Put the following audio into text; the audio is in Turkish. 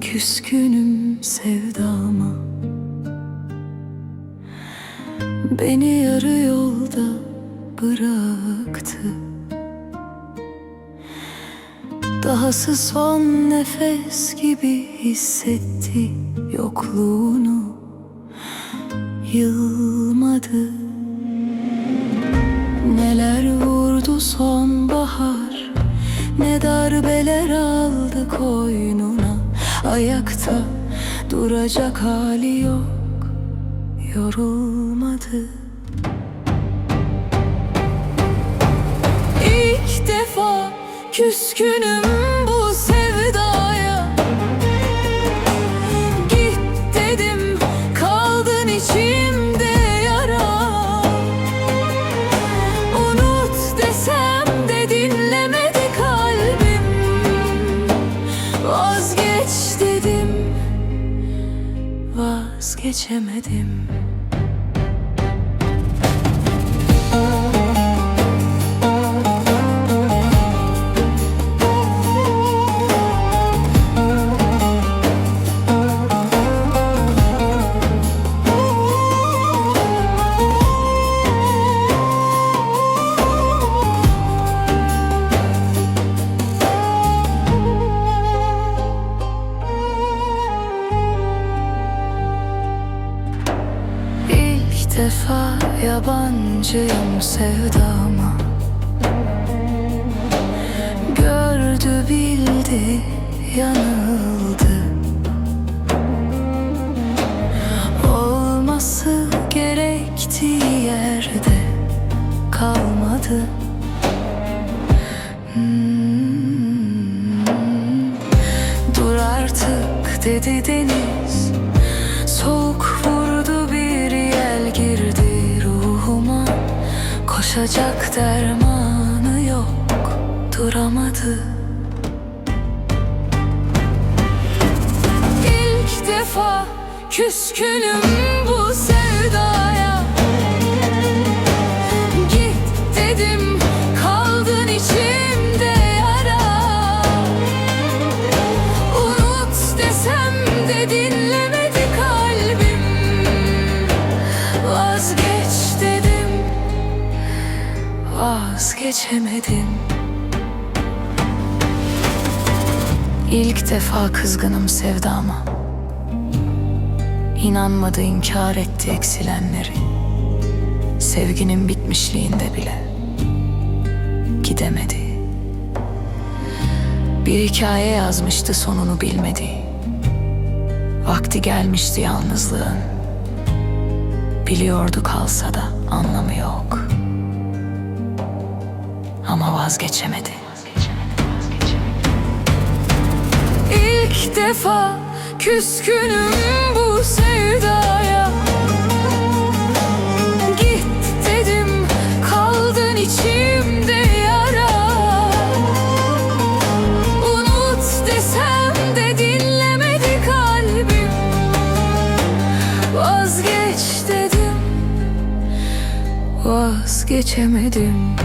küskünüm sevdama. Beni yarı yolda bıraktı. Dahası son nefes gibi hissetti yokluğunu. Yılmadı. Neler vurdu sonbahar Ne darbeler aldı koynuna Ayakta duracak hali yok Yorulmadı. İlk defa küskünüm Vazgeçemedim defa yabancıyım sevdama. Gördü bildi yanıldı. Olması gerektiği yerde kalmadı. Hmm. Dur artık dedi deniz Koşacak dermanı yok duramadı. İlk defa küskünüm bu sevdaya Vazgeçemedim İlk defa kızgınım sevdama İnanmadı inkar etti eksilenleri Sevginin bitmişliğinde bile Gidemedi bir hikaye yazmıştı sonunu bilmedi. Vakti gelmişti yalnızlığın. Biliyordu kalsa da anlamı yok. Ama vazgeçemedi. İlk defa küskünüm bu sevdaya. Git dedim kaldın içimde yara. Unut desem de dinlemedi kalbim Vazgeç dedim Vazgeçemedim